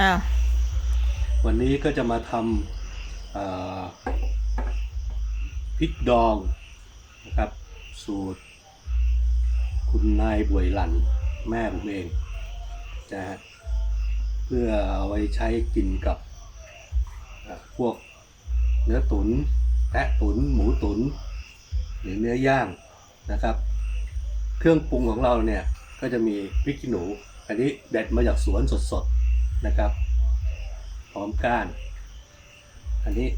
อ้าววันนี้ก็จะมาทำพริกดองนะครับ สูตร คุณนายบวยหลันแม่ผมเองนะฮะเพื่อเอาไว้ใช้กินกับพวกเนื้อตุนแพะตุนหมูตุนหรือเนื้อย่างนะครับ เครื่องปรุงของเราเนี่ยก็จะมีพริกขี้หนู อันนี้เด็ดมาจากสวนสดๆ นะครับพร้อมก้าน อันนี้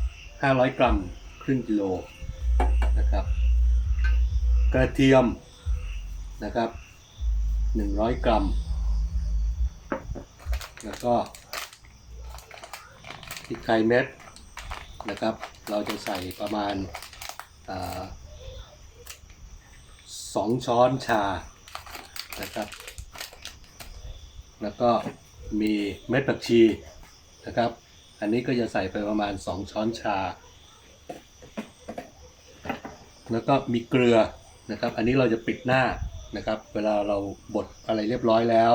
500 กรัมครึ่งกิโลนะครับ กระเทียมนะครับ 100 กรัม แล้วก็พริกไทยเม็ดนะครับ เราจะใส่ประมาณสองช้อนชานะครับ แล้วก็มีเม็ดผักชีนะครับ อันนี้ก็จะใส่ไปประมาณ 2 ช้อนชา แล้วก็มีเกลือนะครับ อันนี้เราจะปิดหน้านะครับ เวลาเราบดอะไรเรียบร้อยแล้ว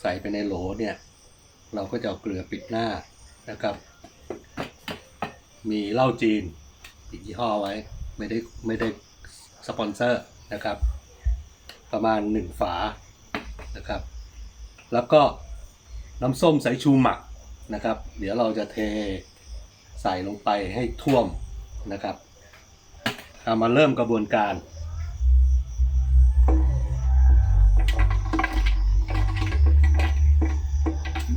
ใส่ไปในโหลเนี่ย เราก็จะเอาเกลือปิดหน้านะครับ มีเหล้าจีนอีกยี่ห้อไว้ ไม่ได้ไม่ได้สปอนเซอร์นะครับ ประมาณ 1 ฝานะครับ แล้วก็น้ำส้มสายชูหมักนะครับ เดี๋ยวเราจะเทใส่ลงไปให้ท่วมนะครับเอามาเริ่มกระบวนการ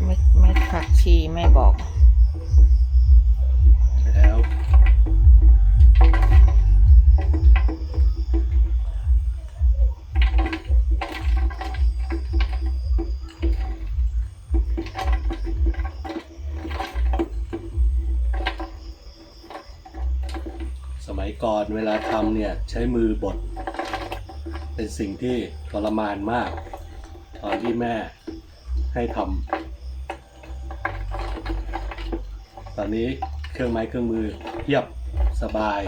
ไม่ไม่ผักชีไม่บอก เนี่ยใช้มือบด เป็นสิ่งที่ทรมานมาก ตอนที่แม่ให้ทำตอนนี้เครื่องไม้เครื่องมือเทียบสบาย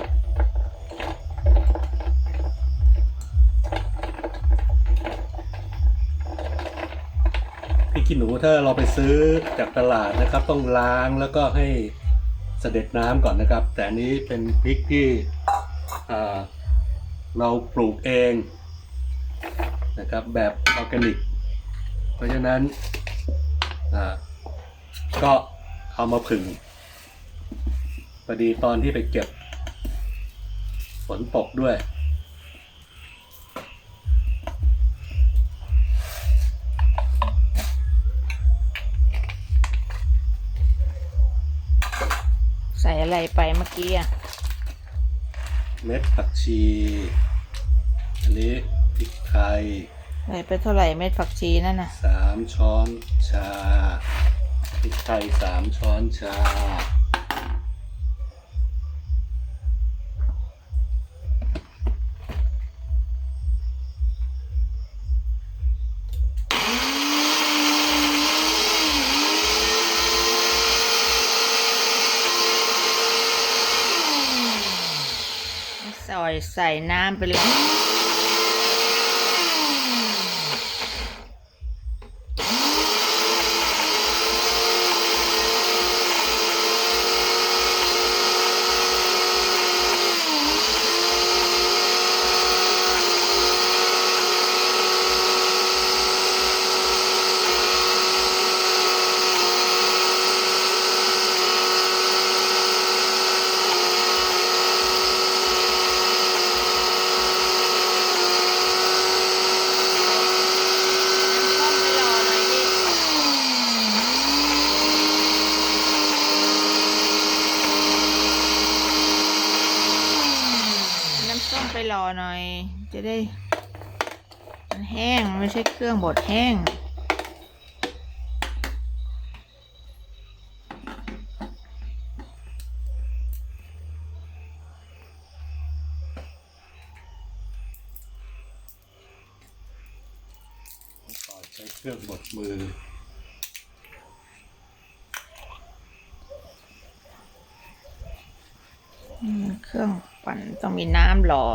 พี่ขี้หนูถ้าเราไปซื้อจากตลาดนะครับ ต้องล้างแล้วก็ให้เสด็จน้ำก่อนนะครับ แต่นี้เป็นพริกที่ เราปลูกเองนะครับแบบออร์แกนิก เพราะฉะนั้นก็เอามาผึ่งพอดีตอนที่ไปเก็บฝนตกด้วย ใส่อะไรไปเมื่อกี้อะ เม็ดผักชี อันนี้พริกไทยใส่ไปเท่าไหร่เม็ดผักชีนั่นน่ะสามช้อนชาพริกไทยสามช้อนชา ใส่ใส่น้ำไปเลย ต้มไปรอหน่อยดิน้ำส้มไป รอหน่อย จะได้ มันแห้งไม่ใช่เครื่องบดแห้ง ก่อนใช้เครื่องบดมือ อืมเครื่อง ปั่นต้องมีน้ำรอ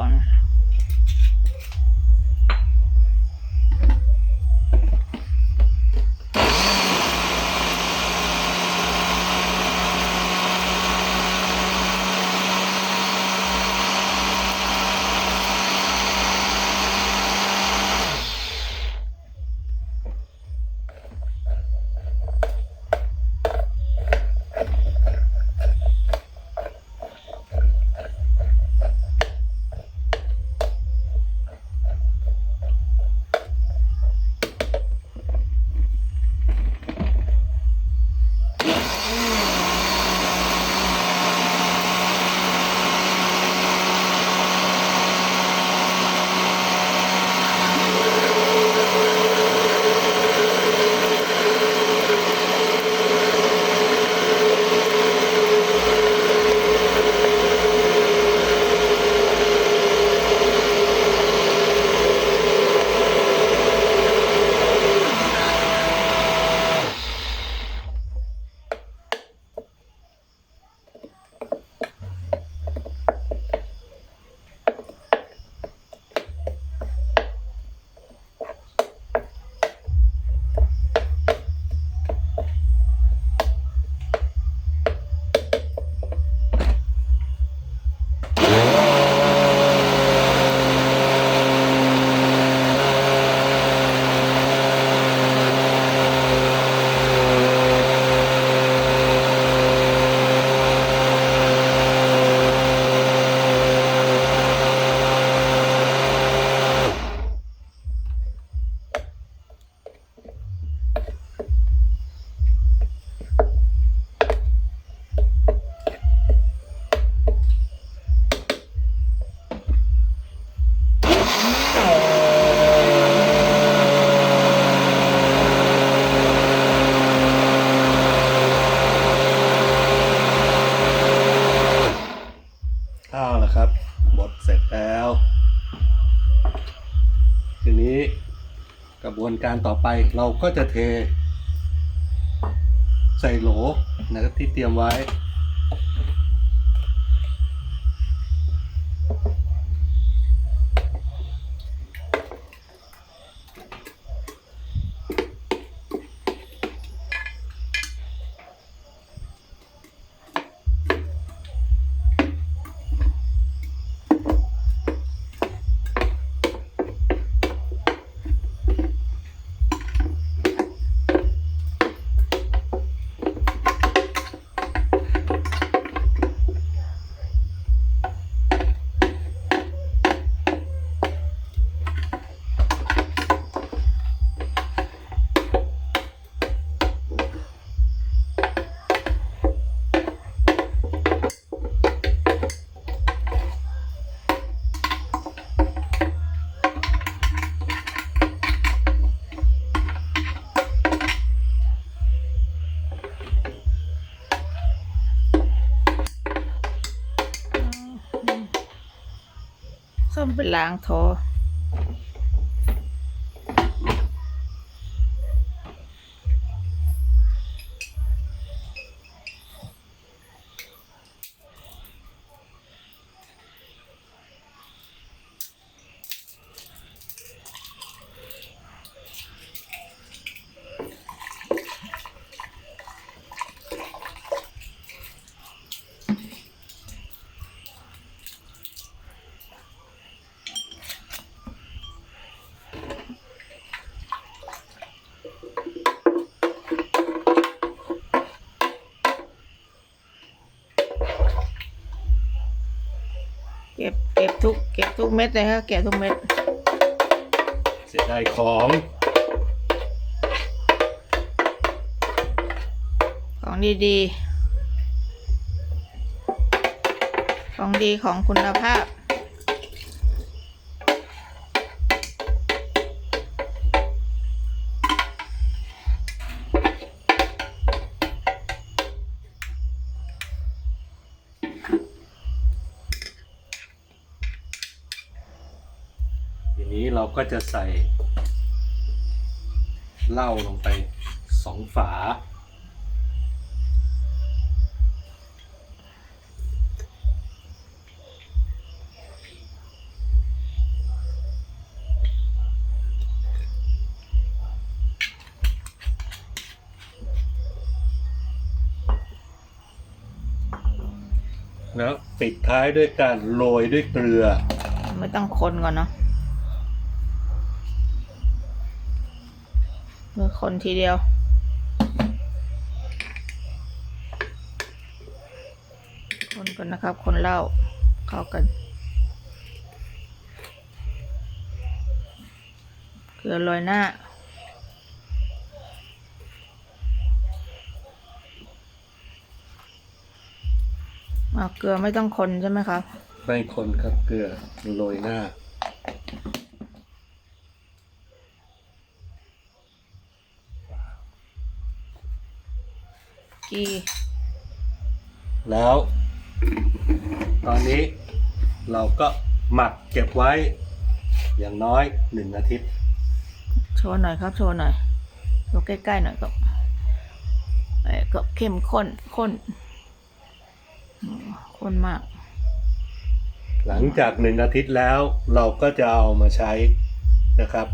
ต่อไปเราก็จะเท ใส่โหลนะครับที่เตรียมไว้ ส้มเป็นล้างโถ เก็บเก็บทุกเก็บทุกเม็ดเลยฮะเก็บทุกเม็ด เสียดายของ ของดีๆ ของดีของคุณภาพ ก็จะใส่เหล้าลงไปสองฝา แล้วปิดท้ายด้วยการโรยด้วยเกลือ ไม่ต้องคนก่อนเนาะ มือคนทีเดียว คนก่อนนะครับ คนเหล้าเข้ากัน เกลือโรยหน้าเอาเกลือไม่ต้องคนใช่ไหมครับ ไม่คนครับเกลือโรยหน้า กีแล้ว ตอนนี้เราก็หมักเก็บไว้อย่างน้อยหนึ่งอาทิตย์ โชว์หน่อยครับ โชว์หน่อยโชว์ใกล้ๆหน่อยก็เอ้ยก็เข้มข้นข้นอืมข้นมาก หลังจากหนึ่งอาทิตย์แล้วเราก็จะเอามาใช้นะครับ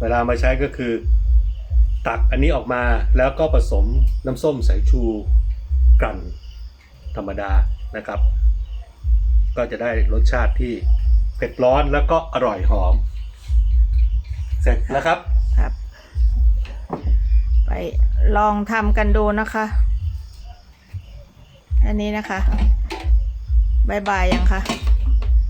เวลามาใช้ก็คือ ตักอันนี้ออกมาแล้วก็ผสมน้ำส้มสายชูกลั่นธรรมดานะครับ ก็จะได้รสชาติที่เผ็ดร้อนแล้วก็อร่อยหอม เสร็จแล้วครับครับ ไปลองทำกันดูนะคะ อันนี้นะคะบายบายยังคะ